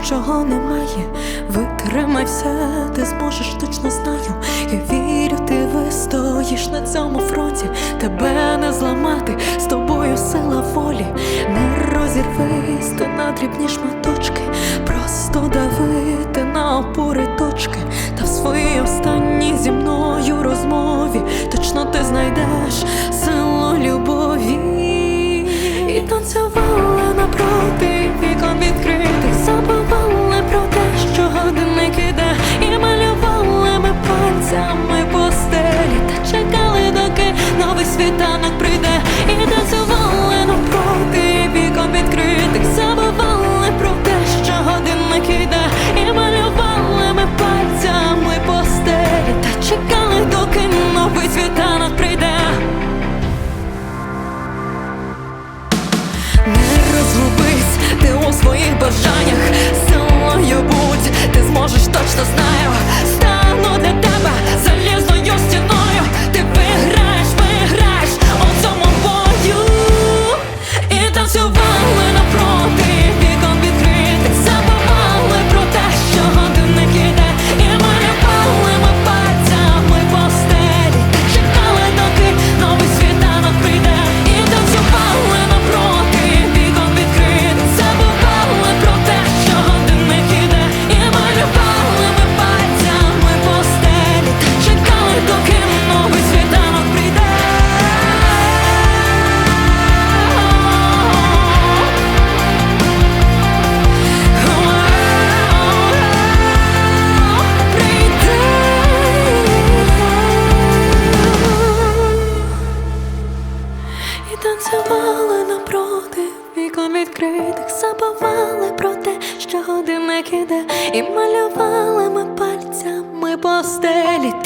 чого немає. Витримай все, ти зможеш, точно знаю. Я вірю, ти вистоїш на цьому фронті. Тебе не зламати, з тобою сила волі. Не розірвись ти на дрібні шматочки. Просто давити на опори точки. Та в своїй останній зі мною розмові точно ти знайдеш силу любові. І танцювала світанок відкритих, забували про те, що годинник іде, і малювали ми пальцями по стелі, та чекали.